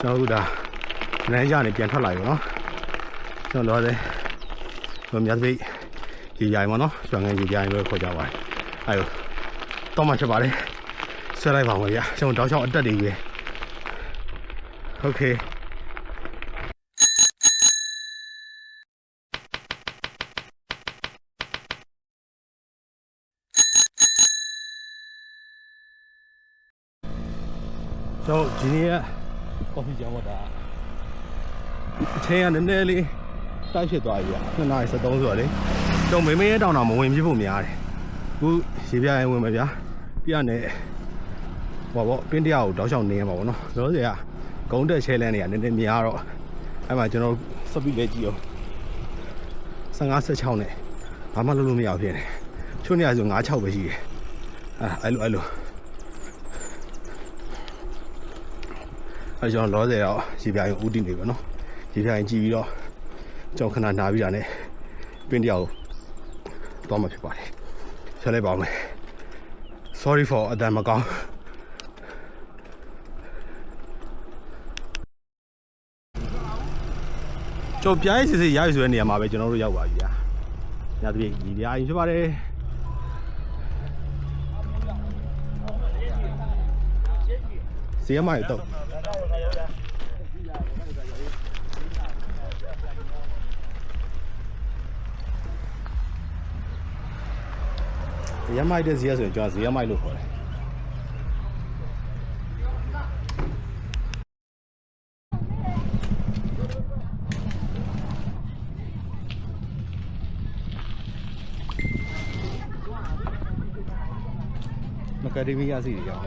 ကျွန်တော်တို့ဒါလမ်းကြနေပြန်ထွက်လာပြီပေါ့နော်ကျွန်တော်တော့ဟိုမြတ်ပိတ်ရေရိုင်ပေါ့နော်ရွှေငန်းရေရိုင်လို့ခေါ်ကြပါတယ်အဲလိုတော့မှဖြစ်ပါတယ်ဆွဲလိုက်ပါမယ်ဗျာကျွန်တော်တောက်ချောင်းအတက်တွေပဲโอเค ကျွန်တော်ဒီနေ့ ကကော်ဖီကြောင်းတော့ဒါအချိန်ကနည်းနည်းလေးတိုက်ဖြစ်သွားပြီဗျ2နာရီ73ဆိုတော့လေကျွန်တော်မေမေရဲ့တောင်တောင်မဝင်ပြဖို့များတယ်အခုရေပြရင်ဝင်မယ်ဗျာပြနဲ့ဟောပေါ့ပင်းတရားကိုတောက်ချောင်းနေရမှာပေါ့နော်ကျွန်တော်တို့ကဂုံးတက်ချဲလန်းတွေကနည်းနည်းများတော့အဲ့မှာကျွန်တော်စပီလေးကြည့်အောင်15 16နဲ့ဘာမှလုပ်လို့မရဘူးဖြစ်နေချို့နေရာဆို9 6ပဲရှိတယ်အဲ့အဲ့လိုအဲ့လို အဲကျွန်တော်လောဆယ်တော့ရေပြာရင်ဦးတည်နေပါနော်ရေပြာရင်ကြည့်ပြီးတော့ကျွန်တော်ခဏနာပြီးတာနဲ့ပင်းတယောက်တော့မှဖြစ်ပါတယ်ဆက်လိုက်ပါမယ် sorry for အတန်မကောင်းကျွန်တော်ပြိုင်းစစ်စစ်ရပြီဆိုတဲ့နေရာမှာပဲကျွန်တော်တို့ရောက်ပါပြီဗျာညတပိရေပြာရင်ဖြစ်ပါတယ်စီရမိုင်တော့ ဇီယမိုက်တဲ့ဇီယဆိုရင်ကျွန်တော်ဇီယမိုက်လို့ခေါ်တယ်မကဒမီယာစီတွေရောင်း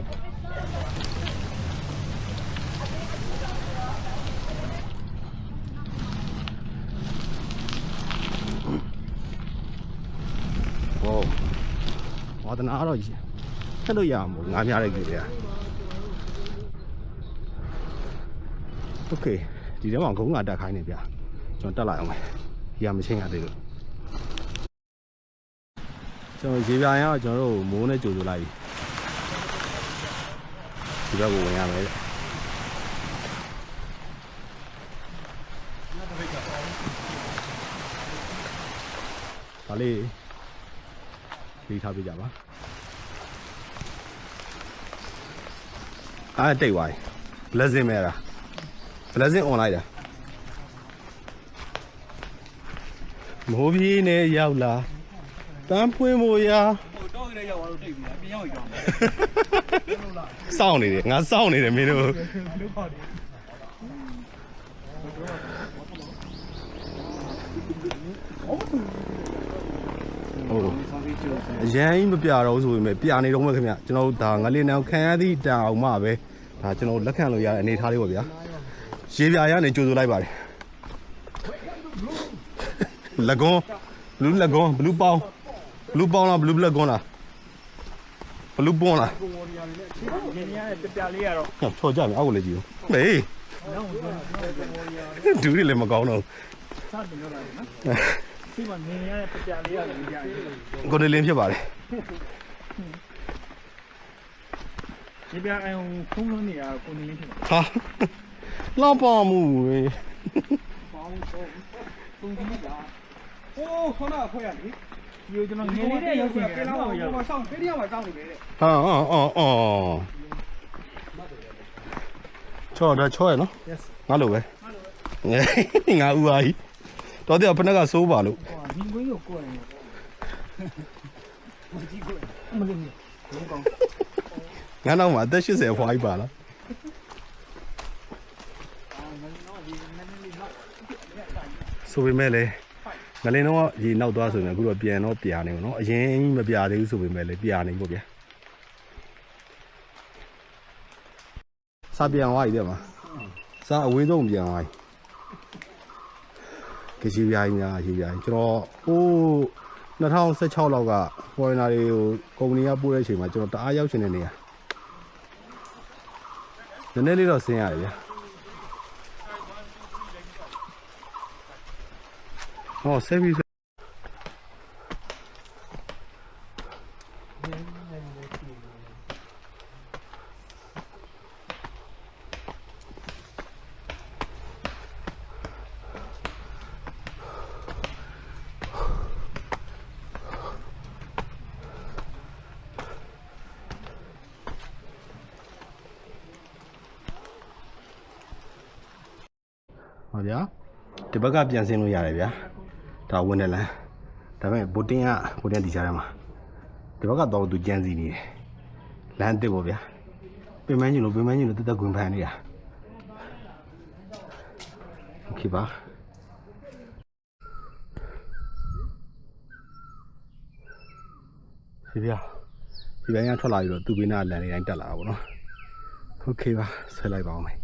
ဟော ဝါ သနာတော့ထက်လို့ရမှာငါးများတဲ့ကြည့်ရโอเคဒီထဲမှာဂုံးကတက်ခိုင်းနေဗျကျွန်တော်တက်လိုက်အောင်မယ်ဒီကမချင်းရသေးလို့ကျွန်တော်ရေပြာရင်တော့ကျွန်တော်တို့မိုးနဲ့ကြိုဆိုလိုက်ပြီဒီဘက်ကိုဝင်ရမယ်တဲ့ဒါလေး ပြီးထားပြကြပါအားတိတ်သွားပြီ blessing မဲလား blessing on လိုက်တာမိုးပြေးနေရောက်လာတန်းဖွင့်ဖို့ရာဟိုတော့ကလေးရောက်သွားလို့တိတ်ပြီအပြင်ရောက်ရောက်စောင့်နေတယ်ငါစောင့်နေတယ်မင်းတို့လို့ပေါ့တယ်ဟုတ် ဆောင်းစီကျိုးစ အရန်ကြီးမပြတော့ဘူးဆိုပေမဲ့ပြနေတော့မှခင်ဗျကျွန်တော်တို့ဒါငလေးနောင်ခံရသည့်တောင်မှပဲဒါကျွန်တော်လက်ခံလို့ရတဲ့အနေအထားလေးပေါ့ဗျာရေပြာရနေကြိုဆိုလိုက်ပါတယ်လက်ကွန်ဘလူးလက်ကွန်ဘလူးပေါင်းဘလူးပေါင်းလားဘလူးလက်ကွန်လားဘလူးပွန်လားကိုဝေါ်ရီယာလေးနဲ့နင်းရတဲ့ပြပြလေးကတော့ဟောချော်ကြမယ်အောက်ကိုလည်းကြည့်ဦးမေးနောက်တော့ကိုဝေါ်ရီယာလေးဒူးတွေလည်းမကောင်းတော့စတင်တော့လာတယ်နော် ဒီမှာနင်းရတဲ့ပြပြလေးရတယ်ကြာတယ်ဘူးကိုနေလင်းဖြစ်ပါတယ်ဒီပြအယုံဖုံးလုံးနေရကိုနေလေးဖြစ်တယ်ဟာလောက်ပါမှုဝေးပေါင်းတော့ပုံကြီးကဟိုးခေါင်းကခွဲရလေဒီကျွန်တော်ငယ်လေးတဲ့ရောက်ရှင်ကပြန်တော့ရောက်ဆောင်းဖေးတယောက်မှစောင်းနေပဲတဲ့ဟာအော်အော်အော်ချော်တော့ချော်ရနော် yes ငါလိုပဲငါဦးအားကြီး တော်တယ်ဖနက်ကစိုးပါလို့ဟိုမြင်းကွင်းကိုကိုယ်နေမကြည့်ကိုမလို့ဘယ်ကောင်ငါနောက်မှာအသက်80အဖွားကြီးပါလားဆိုပေမဲ့လေငလင်းတော့ရေနောက်သွားဆိုရင်အခုတော့ပြန်တော့ပြာနေပါတော့အရင်မပြာသေးဘူးဆိုပေမဲ့လေပြာနေပေါ့ဗျာစာပြန်သွားပြီတဲ့မှာစာအဝေးဆုံးပြန်သွားပြီ ကြည်ပြားကြီးများကြည်ပြားကြီးကျွန်တော်ဟိုး2016လောက်က foreigner တွေကိုကုမ္ပဏီကပို့တဲ့အချိန်မှာကျွန်တော်တအားရောက်ချင်တဲ့နေရာနည်းနည်းလေးတော့ဆင်းရတယ်ဗျာဟော service ဟော ဗျာဒီဘက်ကပြန်ဆင်းလို့ရတယ်ဗျာဒါဝင်တယ်လမ်းဒါပေမဲ့ဘိုတင်းကဘိုတင်းဒီကြားထဲမှာဒီဘက်ကတော့သူကြမ်းစီနေတယ်လမ်းတစ်ပေါ့ဗျာပင်မန်းကြီးလို့ပင်မန်းကြီးလို့တက်တက်ခွင်ဖန်နေတာโอเคပါဒီဗျာဒီဘက်ကထွက်လာပြီးတော့သူ့ဘေးနားလမ်းလေးတိုင်းတက်လာတာပေါ့နော်โอเคပါဆက်လိုက်ပါအောင်မယ်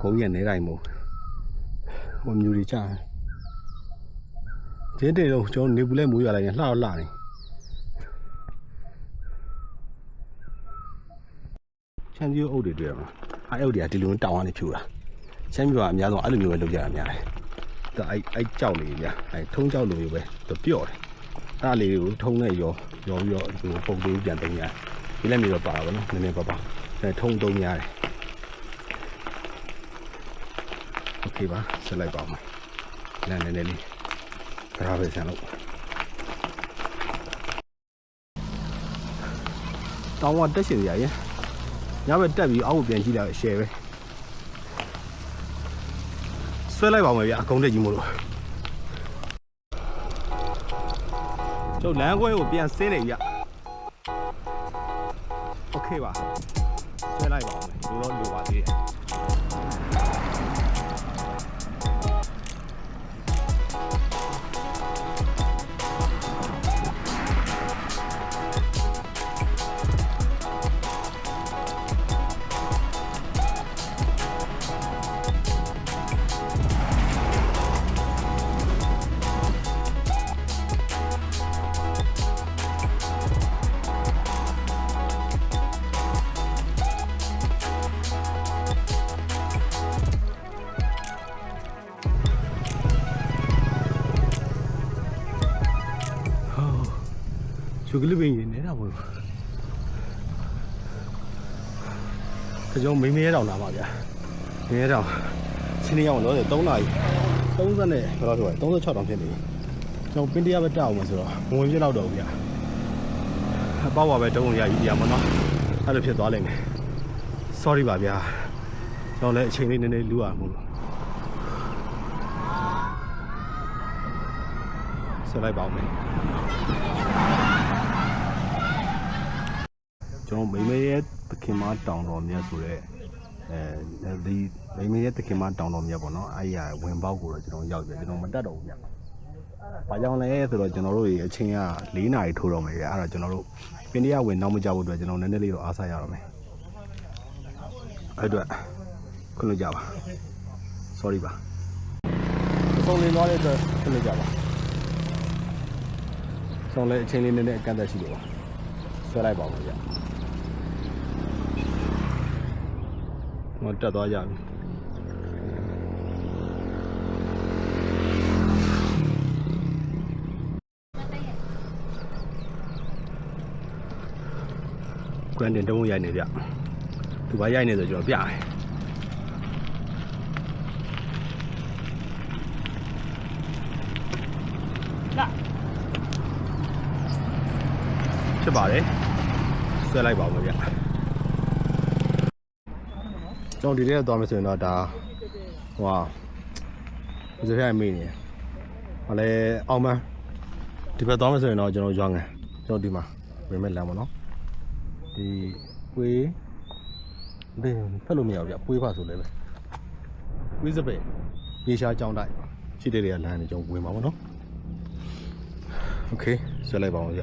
ကိုကြီးကနေတိုင်းမို့ ဟိုမြူတွေကြာတယ်ကျင်းတယ်တော့ကျွန်တော်နေပူလဲမူးရလိုက်ရင်လှတော့လှနေချန်ပီယံအုပ်တွေတွေ့ရမှာအဲအုပ်တွေကဒီလိုတောင်းကနေဖြူတာချန်ပီယံကအများဆုံးအဲ့လိုမျိုးပဲလုပ်ကြတာများတယ်သူအဲ့အဲ့ကြောက်လေးဗျာအဲ့ထုံးကြောက်လိုမျိုးပဲသူပြော့တယ်အဲ့လေးကိုထုံးနဲ့ရောရောပြီးတော့ဒီပုံသေးပြန်သုံးရတယ်ဒီလက်မျိုးတော့ပါတာဗောနော်နည်းနည်းပါပါအဲထုံးသုံးရတယ် โอเคပါဆက်လိုက်ပါဦးမယ်လမ်းနည်းနည်းလေးဘရာပဲဆန်လို့တောင်းဝတက်ရှင်ရရဲ့ညဘက်တက်ပြီးအောက်ကိုပြန်ကြည့်လိုက်ရှယ်ပဲဆွဲလိုက်ပါဦးမယ်ဗျအကုန်တက်ကြီးမို့လို့ကျုပ်လမ်းခွဲကိုပြန်ဆင်းနေဗျโอเคပါဆွဲလိုက်ပါဦးမယ်ဒီလိုတော့လိုပါသေးတယ် ကလေးပင်ရင်နေတာပေါ့ကျွန်တော်မိမရဲတောင်လာပါဗျာမိမရဲတောင်ချင်းနေအောင်လို့3နာရီ30နဲ့ဘယ်လောက်ဆိုလဲ36တောင်ဖြစ်နေပြီကျွန်တော်ပင်တရားပဲတက်အောင်မဆိုတော့ဝင်ဝင်ပြတော့တော့ဗျာအပေါ့ပါပဲတုံးရကြီးတရားမနော်အဲ့လိုဖြစ်သွားလိမ့်မယ် sorry ပါဗျာကျွန်တော်လည်းအချိန်လေးနည်းနည်းလူရမို့လို့ဆက်လိုက်ပါဦးမယ် ကျွန်တော်မိမေရဲ့သခင်မတောင်တော်မြတ်ဆိုတဲ့အဲဒီမိမေရဲ့သခင်မတောင်တော်မြတ်ပေါ့နော်အဲ့ရဝင်ပေါက်ကိုတော့ကျွန်တော်ရောက်ပြီကျွန်တော်မတက်တော့ဘူးဗျ။ဘာကြောင့်လဲဆိုတော့ကျွန်တော်တို့ရေအချိန်က၄နာရီထိုးတော့မယ်ဗျအဲ့ဒါကျွန်တော်တို့ပင်တရားဝင်နောက်မကြဖို့အတွက်ကျွန်တော်နည်းနည်းလေးတော့အားစားရတော့မယ်။အဲ့အတွက်ခွင့်လို့ကြပါ sorry ပါအဆုံးလင်းသွားတဲ့အတွက်ခွင့်လို့ကြပါဆုံးလဲအချိန်လေးနည်းနည်းအကန့်အသတ်ရှိလို့ပါဆွဲလိုက်ပါဦးဗျ ဟောတက်သွားကြပြီကွမ်တင်တုံးရိုက်နေဗျသူဘာရိုက်နေဆိုကျွန်တော်ပြမယ်ဖြစ်ပါတယ်ဆွဲလိုက်ပါဦးဗျ ကျွန်တော်ဒီထဲသွားမယ်ဆိုရင်တော့ဒါဟိုဟာဘယ်လိုဖြစ်မိနေလဲဟောလေအောင်မန်းဒီဘက်သွားမယ်ဆိုရင်တော့ကျွန်တော်ရွာငံကျွန်တော်ဒီမှာဝင်မဲ့လမ်းပေါ့နော်ဒီပွေးဒီဖက်လို့မရဘူးဗျပွေးပါဆိုလဲပဲပွေးစပယ်ရေရှားကြောင်းတိုက်ရှိတဲ့တွေကလမ်းနေကျွန်တော်ဝင်ပါပေါ့နော်โอเคဆွဲလိုက်ပါအောင်ဗျ